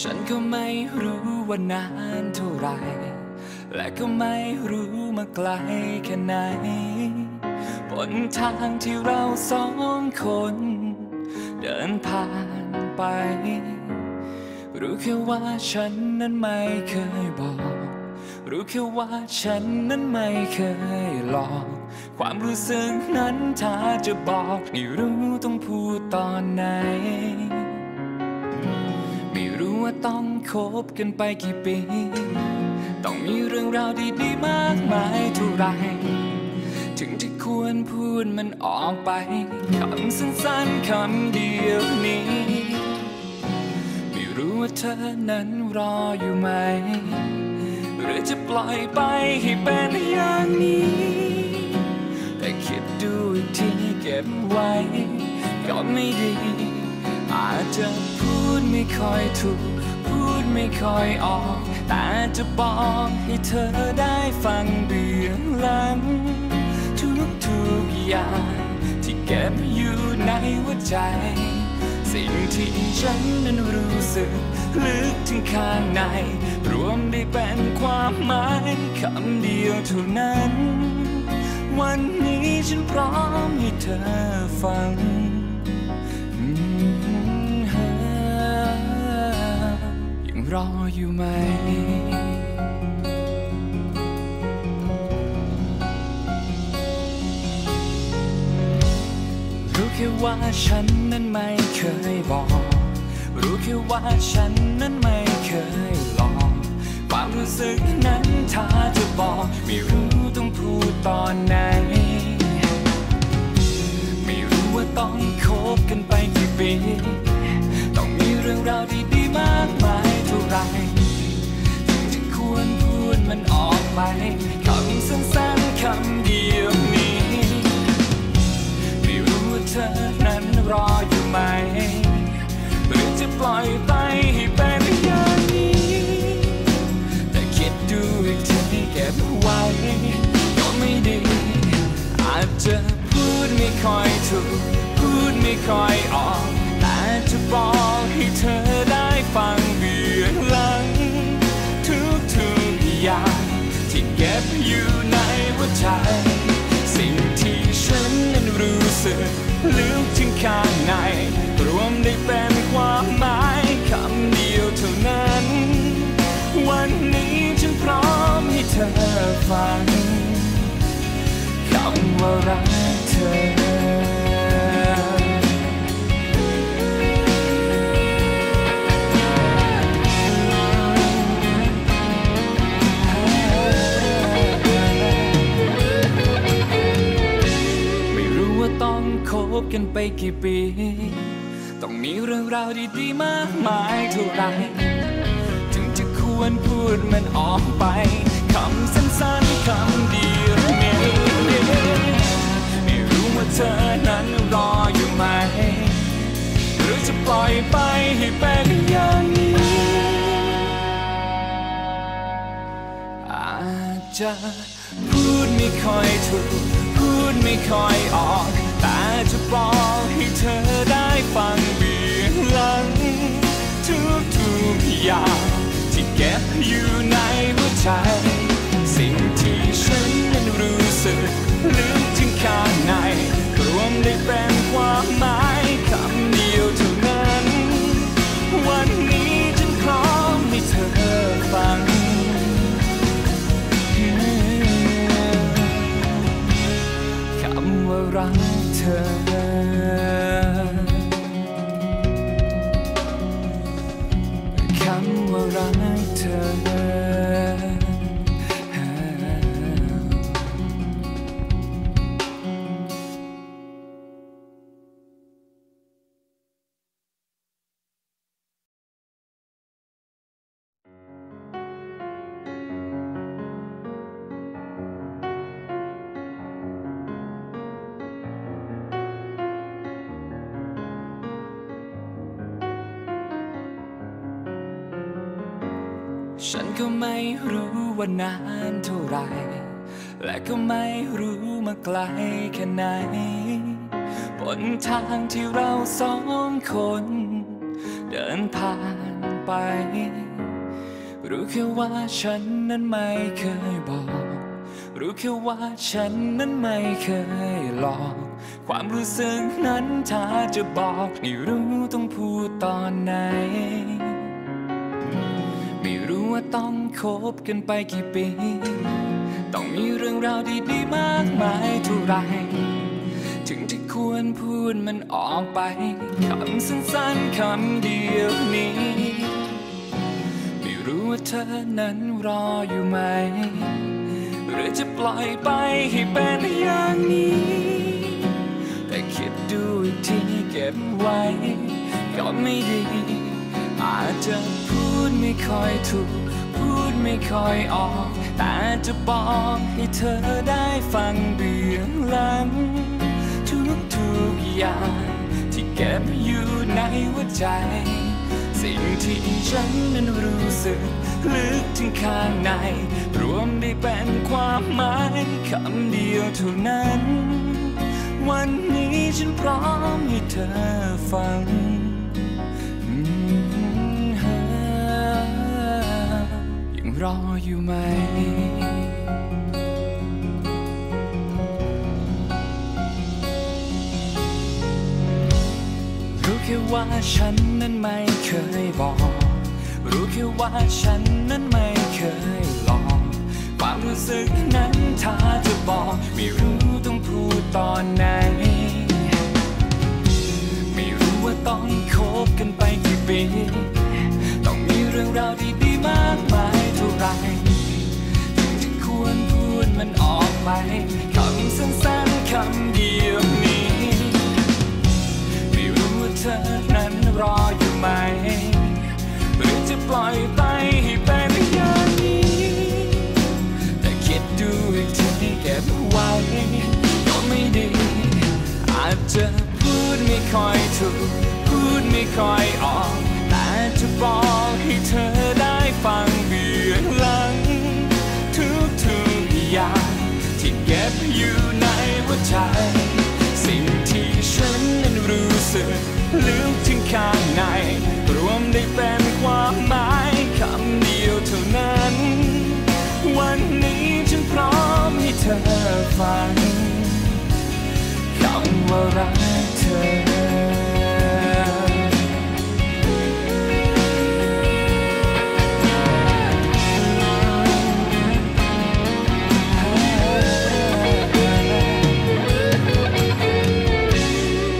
ฉันก็ไม่รู้ว่านานเท่าไร และก็ไม่รู้มาไกลแค่ไหนบนทางที่เราสองคน เดินผ่านไป รู้แค่ว่าฉันนั้นไม่เคยบอก รู้แค่ว่าฉันนั้นไม่เคยหลอก ความรู้สึกนั้นถ้าจะบอกไม่รู้ต้องพูดตอนไหน ต้องคบกันไปกี่ปี ต้องมีเรื่องราวดีๆมากมายเท่าไรถึงจะควรพูดมันออกไปคำสั้นๆคำเดียวนี้ ไม่รู้ว่าเธอนั้นรออยู่ไหม หรือจะปล่อยไปให้เป็นอย่างนี้ แต่คิดดูอีกทีเก็บไว้ ก็ไม่ดี อาจจะพูดไม่ค่อยถูก ดไม่ค่อยออก แต่จะบอกให้เธอได้ฟังเบื้องหลัง ทุกๆอย่างที่เก็บอยู่ในหัวใจ สิ่งที่ฉันนั้นรู้สึกลึกถึงข้างใน รวมได้เป็นความหมายคำเดียวเท่านั้น วันนี้ฉันพร้อมให้เธอฟัง รออยู่ไหม รู้แค่ว่าฉันนั้นไม่เคยบอก รู้แค่ว่าฉันนั้นไม่เคยหลอกความรู้สึกนั้นถ้าจะบอก ไม่รู้ต้องพูดตอนไหน คำสั้นๆคำเดียวนี้ไม่รู้ว่าเธอนั้นรออยู่ไหม หรือจะปล่อยไปให้เป็นอย่างนี้ แต่คิดดูอีกทีเก็บไว้ ก็ไม่ดี อาจจะพูดไม่ค่อยถูก พูดไม่ค่อยออก แต่จะบอกให้เธอ ข้างใน รวมได้เป็นความหมายคำเดียวเท่านั้น วันนี้ฉันพร้อมให้เธอฟังคำว่ารักเธอ บกันไปกี่ปี ต้องมีเรื่องราวดีๆมากมายเท่าไรถึงจะควรพูดมันออกไป คำสั้นๆคำเดียวนี้ไม่รู้ว่าเธอนั้นรออยู่ไหม หรือจะปล่อยไปให้เป็นอย่างนี้อาจจะพูดไม่ค่อยถูก พูดไม่ค่อยออก บอกให้เธอได้ฟังเบื้องหลัง ทุกทุกอย่างที่เก็บอยู่ในหัวใจ สิ่งที่ฉันนั้นรู้สึกลึกถึงข้างในรวมได้เป็น ว่ารักเธอ คำว่ารักเธอ ฉันก็ไม่รู้ว่านานเท่าไรและก็ไม่รู้มาไกลแค่ไหนบนทางที่เราสองคน เดินผ่านไป รู้แค่ว่าฉันนั้นไม่เคยบอก รู้แค่ว่าฉันนั้นไม่เคยหลอก ความรู้สึกนั้นถ้าจะบอกไม่รู้ต้องพูดตอนไหน ว่าต้องคบกันไปกี่ปี ต้องมีเรื่องราวดีๆมากมายเท่าไร ถึงจะควรพูดมันออกไป คำสั้นๆคำเดียวนี้ ไม่รู้ว่าเธอนั้นรออยู่ไหม หรือจะปล่อยไปให้เป็นอย่างนี้ แต่คิดดูอีกทีเก็บไว้ ก็ไม่ดี อาจจะพูดไม่ค่อยถูก พูดไม่ค่อยออก แต่จะบอกให้เธอได้ฟังเบื้องหลัง ทุกทุกอย่างที่เก็บอยู่ในหัวใจ สิ่งที่ฉันนั้นรู้สึก ลึกถึงข้างใน รวมได้เป็นความหมายคำเดียวเท่านั้น วันนี้ฉันพร้อมให้เธอฟัง ฉันนั้นไม่เคยบอก รู้แค่ว่าฉันนั้นไม่เคยหลอกความรู้สึกนั้นถ้าจะบอก ไม่รู้ต้องพูดตอนไหน ไม่รู้ว่าต้องคบกันไปกี่ปี ต้องมีเรื่องราวดีๆมากมายเท่าไรถึงจะควรพูดมันออกไป จะพูดไม่ค่อยถูก พูดไม่ค่อยออก แต่จะบอกให้เธอได้ฟังเบื้องหลัง ทุกๆอย่างที่เก็บอยู่ในหัวใจ สิ่งที่ฉันนั้นรู้สึกลึกถึงข้างใน รวมได้เป็นความหมายคำเดียวเท่านั้น วันนี้ฉันพร้อมให้เธอฟัง ว่ารักเธอ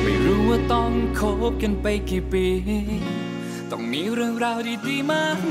ไม่รู้ว่าต้องคบกันไปกี่ปี ต้องมีเรื่องราวดีๆมาก